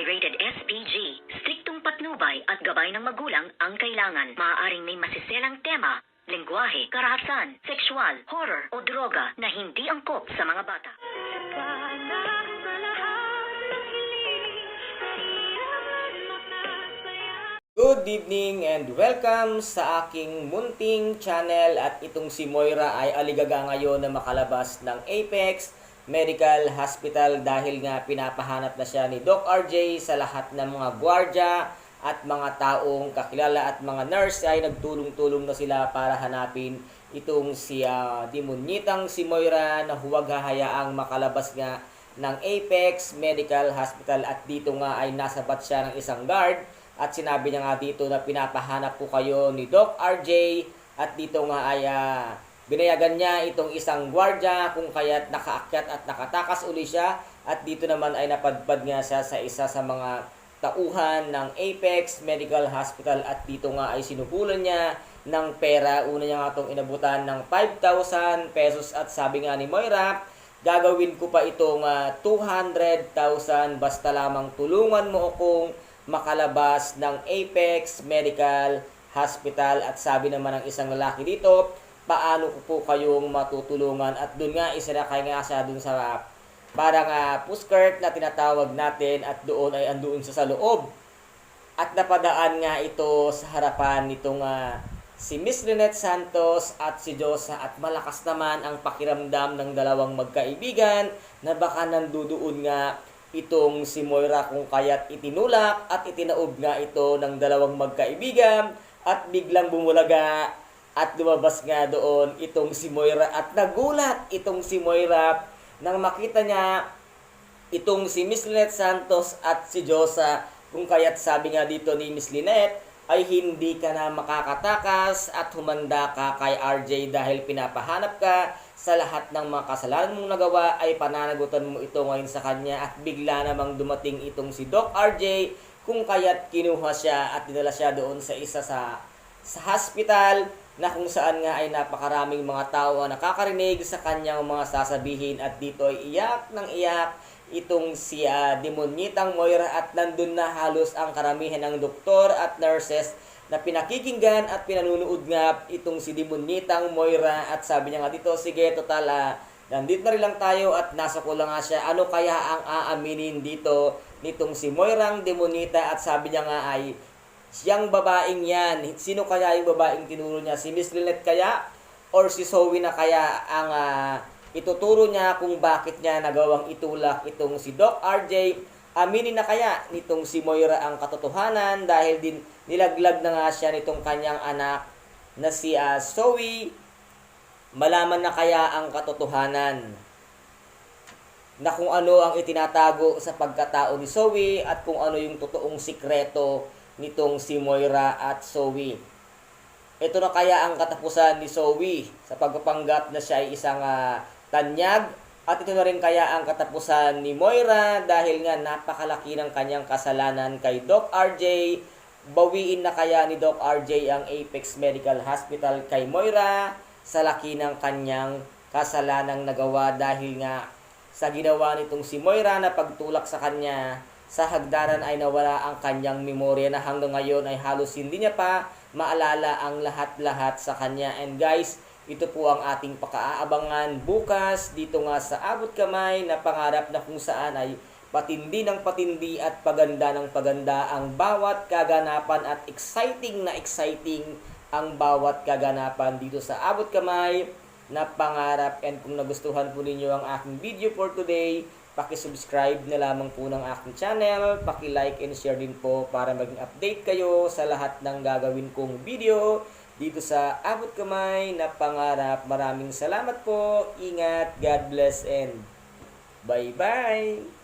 ay rated SPG. Striktong patnubay at gabay ng magulang ang kailangan. Maaaring may masiselang tema, lengguwahe, karahasan, sexual, horror o droga na hindi angkop sa mga bata. Good evening and welcome sa aking munting channel at itong si Moira ay aligaga ngayon na makalabas ng Apex Medical Hospital dahil nga pinapahanap na siya ni Doc RJ sa lahat ng mga gwardya at mga taong kakilala at mga nurse ay nagtulong-tulong na sila para hanapin itong si ah, Dimunyitang si Moira na huwag hahayaang makalabas nga ng Apex Medical Hospital at dito nga ay nasabat siya ng isang guard. At sinabi niya nga dito na pinapahanap ko kayo ni Doc RJ at dito nga ay ah, binayagan niya itong isang gwardya kung kaya't nakaakyat at nakatakas uli siya at dito naman ay napadpad nga siya sa isa sa mga tauhan ng Apex Medical Hospital at dito nga ay sinubulan niya ng pera. Una niya nga itong inabutan ng 5,000 pesos at sabi nga ni Moira, gagawin ko pa itong ah, 200,000 basta lamang tulungan mo akong makalabas ng Apex Medical Hospital at sabi naman ng isang lalaki dito, paano ko po kayong matutulungan? At doon nga isirakay nga siya doon sa parang uh, puskert na tinatawag natin at doon ay andoon siya sa loob. At napadaan nga ito sa harapan nitong ah, si Miss Lynette Santos at si Josa. At malakas naman ang pakiramdam ng dalawang magkaibigan na baka nandudoon nga itong si Moira kung kaya't itinulak at itinaob nga ito ng dalawang magkaibigan. At biglang bumulaga at lumabas nga doon itong si Moira. At nagulat itong si Moira nang makita niya itong si Miss Lynette Santos at si Josa. Kung kaya't sabi nga dito ni Miss Lynette ay hindi ka na makakatakas at humanda ka kay RJ dahil pinapahanap ka sa lahat ng mga kasalanan mong nagawa. Ay pananagutan mo ito ngayon sa kanya at bigla namang dumating itong si Doc RJ kung kaya't kinuha siya at dinala siya doon sa isa sa sa hospital na kung saan nga ay napakaraming mga tao ang nakakarinig sa kanyang mga sasabihin. At dito ay iyak ng iyak itong si ah, Demonyitang Moira at nandun na halos ang karamihan ng doktor at nurses na pinakikinggan at pinanunood nga itong si Demonyitang Moira. At sabi niya nga dito, sige total ah, nandito na rin lang tayo at nasa ko lang nga siya, ano kaya ang aaminin dito nitong si Moirang Demonita? At sabi niya nga ay siyang babaeng yan, sino kaya yung babaeng tinuro niya, si Miss Lynette kaya or si Zoe na kaya ang ah, ituturo niya kung bakit niya nagawang itulak itong si Doc RJ. Aminin na kaya nitong si Moira ang katotohanan dahil din nilaglag na nga siya nitong kanyang anak na si ah, Zoe. Malaman na kaya ang katotohanan na kung ano ang itinatago sa pagkatao ni Zoe at kung ano yung totoong sikreto nitong si Moira at Zoe. Ito na kaya ang katapusan ni Zoe sa pagpapanggap na siya ay isang ah, tanyag at ito na rin kaya ang katapusan ni Moira dahil nga napakalaki ng kanyang kasalanan kay Doc RJ. Bawiin na kaya ni Doc RJ ang Apex Medical Hospital kay Moira sa laki ng kanyang kasalanang nagawa dahil nga sa ginawa nitong si Moira na pagtulak sa kanya sa hagdanan ay nawala ang kanyang memorya na hanggang ngayon ay halos hindi niya pa maalala ang lahat-lahat sa kanya. And guys, ito po ang ating pakaaabangan bukas dito nga sa Abot Kamay na pangarap na kung saan ay patindi ng patindi at paganda ng paganda ang bawat kaganapan at exciting na exciting ang bawat kaganapan dito sa Abot Kamay na pangarap and kung nagustuhan po ninyo ang aking video for today, paki-subscribe na lamang po ng aking channel, paki-like and share din po para maging update kayo sa lahat ng gagawin kong video dito sa Abot Kamay na pangarap. Maraming salamat po, ingat, God bless and bye-bye!